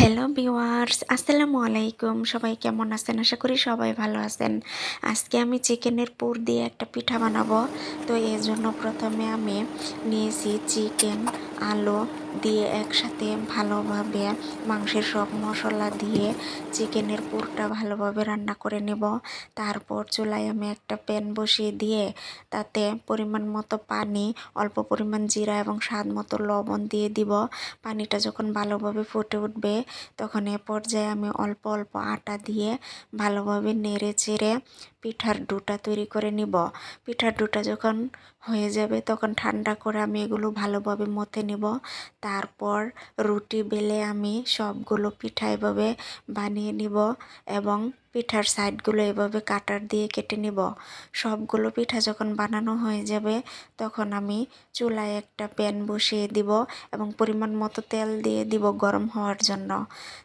Hello viewers আসসালামু আলাইকুম সবাই কেমন আছেন? আশা করি সবাই ভালো আছেন। আজকে আমি চিকেনের পুর দিয়ে একটা পিঠা বানাবো। তো এর জন্য প্রথমে আমি নিয়েছি চিকেন আলু দিয়ে একসাথে ভালোভাবে মাংসের সব মশলা দিয়ে চিকেনের পুরটা ভালোভাবে রান্না করে নেব। তারপর চুলায় আমি একটা প্যান বসিয়ে দিয়ে তাতে পরিমাণ মতো পানি, অল্প পরিমাণ জিরা এবং স্বাদ মতো লবণ দিয়ে দিব। পানিটা যখন ভালোভাবে ফুটে উঠবে, তখন এ পর্যায়ে আমি অল্প অল্প আটা দিয়ে ভালোভাবে নেড়ে চেড়ে পিঠার ডোটা তৈরি করে নিব। পিঠার ডোটা যখন হয়ে যাবে তখন ঠান্ডা করে আমি এগুলো ভালোভাবে মথে নিব। তারপর রুটি বেলে আমি সবগুলো পিঠা এভাবে বানিয়ে নিব এবং পিঠার সাইডগুলো এভাবে কাটার দিয়ে কেটে নিব। সবগুলো পিঠা যখন বানানো হয়ে যাবে তখন আমি চুলায় একটা প্যান বসিয়ে দিব এবং পরিমাণ মতো তেল দিয়ে দিব গরম হওয়ার জন্য।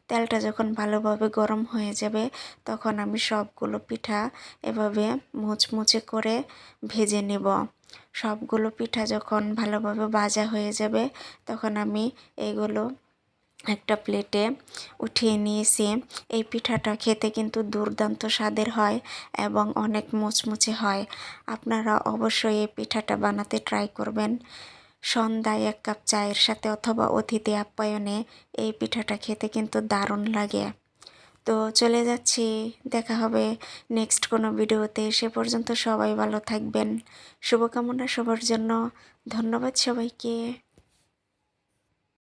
তেলটা যখন ভালোভাবে গরম হয়ে যাবে তখন আমি সবগুলো পিঠা এভাবে মুচমুচে করে ভেজে নেব। সবগুলো পিঠা যখন ভালোভাবে ভাজা হয়ে যাবে, তখন আমি এগুলো একটা প্লেটে উঠিয়ে নিয়েছি। এই পিঠাটা খেতে কিন্তু দুর্দান্ত স্বাদের হয় এবং অনেক মুচমুচে হয়। আপনারা অবশ্যই এই পিঠাটা বানাতে ট্রাই করবেন। সন্ধ্যায় এক কাপ চায়ের সাথে অথবা অতিথি আপ্যায়নে এই পিঠাটা খেতে কিন্তু দারুণ লাগে। তো চলে যাচ্ছি। দেখা হবে নেক্সট কোনো ভিডিওতে। সে পর্যন্ত সবাই ভালো থাকবেন। শুভকামনা সবার জন্য। ধন্যবাদ সবাইকে।